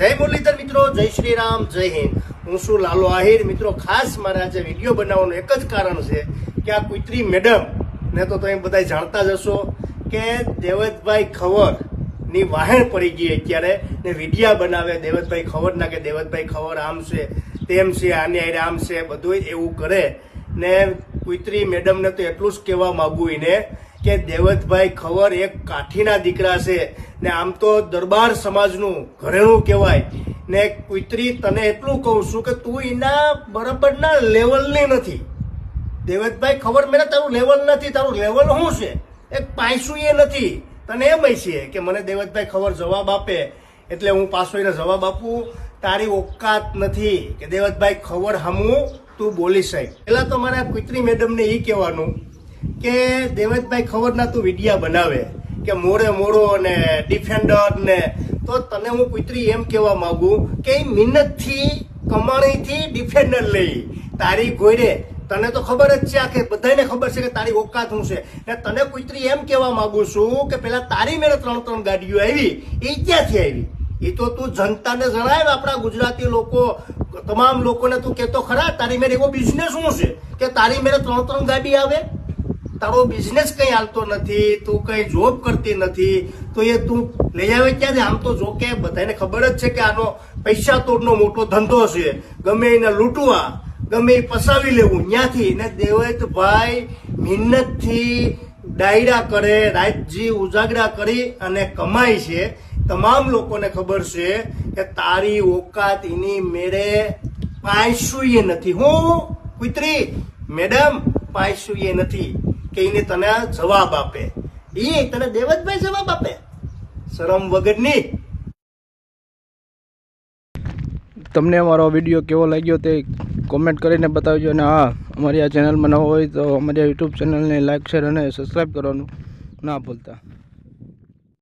જય મુરલીધર મિત્રો, જય શ્રી રામ જય હિન્દ. હું શું લાલો આહિર. મિત્રો, ખાસ મારે આજે વીડિયો બનાવવાનું એક જ કારણ છે કે આ કુતરી મેડમ, ને તો તમે બધા જાણતા જ હશો કે દેવતભાઈ ખવરની વાહેણ પડી ગઈ અત્યારે, ને વિડીયા બનાવે દેવતભાઈ ખવર ના કે દેવતભાઈ ખવર આમ છે, તેમ છે, આને હારે આમ છે બધું એવું કરે. ને કુતરી મેડમને તો એટલું જ કહેવા માંગુ એને કે દેવતભાઈ ખવર એક કાઠીના દીકરા છે. ને આમ તો દરબાર સમાજનું ઘરેણું કહેવાય. ને કુતરી તને એટલું કહું છું કે તું એના બરાબરના લેવલની નથી. દેવતભાઈ ખબર મેં તારું લેવલ નથી, તારું લેવલ શું છે? એક પાયસું એ નથી. તને એમ છે કે મને દેવતભાઈ ખબર જવાબ આપે, એટલે હું પાછો એને જવાબ આપું. તારી ઓકાત નથી કે દેવતભાઈ ખબર હમું તું બોલી શકે. પેલા તો મારે આ કુતરી મેડમને એ કહેવાનું કે દેવતભાઈ ખબરના તું વિડિયા બનાવે? કે મોડે મોડો ને ડિફેન્ડર ને? તો તને હું કુતરી એમ કહેવા માંગુ કે મહેનતથી, કમાણીથી ડિફેન્ડર લઈ. તારી ગોયરે, તને તો ખબર જ છે આ કે બધાને ખબર છે કે તારી ઓકાત શું છે. ને તને કુતરી એમ કહેવા માંગુ છું કે પેલા તારી મેળે ત્રણ ત્રણ ગાડીઓ આવી એ ક્યાંથી આવી? એ તો તું જનતાને જણાય આપણા ગુજરાતી લોકો, તમામ લોકોને તું કહેતો ખરા, તારી મેળે એવો બિઝનેસ શું છે? કે તારી મેળે ત્રણ ત્રણ ગાડી આવે? તારો બિઝનેસ કઈ હાલતો નથી, તું કઈ જોબ કરતી નથી, તો એ તું લઈ આવે ક્યાંથી? આમ તો જો કે બધાને ખબર જ છે કે આનો પૈસા તોડનો મોટો ધંધો છે. ગમે એને લૂંટવા, ગમે એ પસાવી લેવું ત્યાંથી ને દેવતભાઈ મહેનતથી ડાયરા કરે, રાતજી ઉજાગરા કરી અને કમાય છે. તમામ લોકોને ખબર છે કે તારી ઓકાત એની મેળે પાયસુએ નથી. હું કુતરી, મેડમ પાયસુએ નથી. કે એને તને જવાબ આપે. એ તને દેવતભાઈ જવાબ આપે. શરમ વગરની. તમને અમારો વીડિયો કેવો લાગ્યો તે કોમેન્ટ કરીને બતાવજો અને હા, અમારી આ ચેનલમાં ન હોય તો અમારી આ યુટ્યુબ ચેનલને લાઈક શેર અને સબસ્ક્રાઈબ કરવાનું ના ભૂલતા.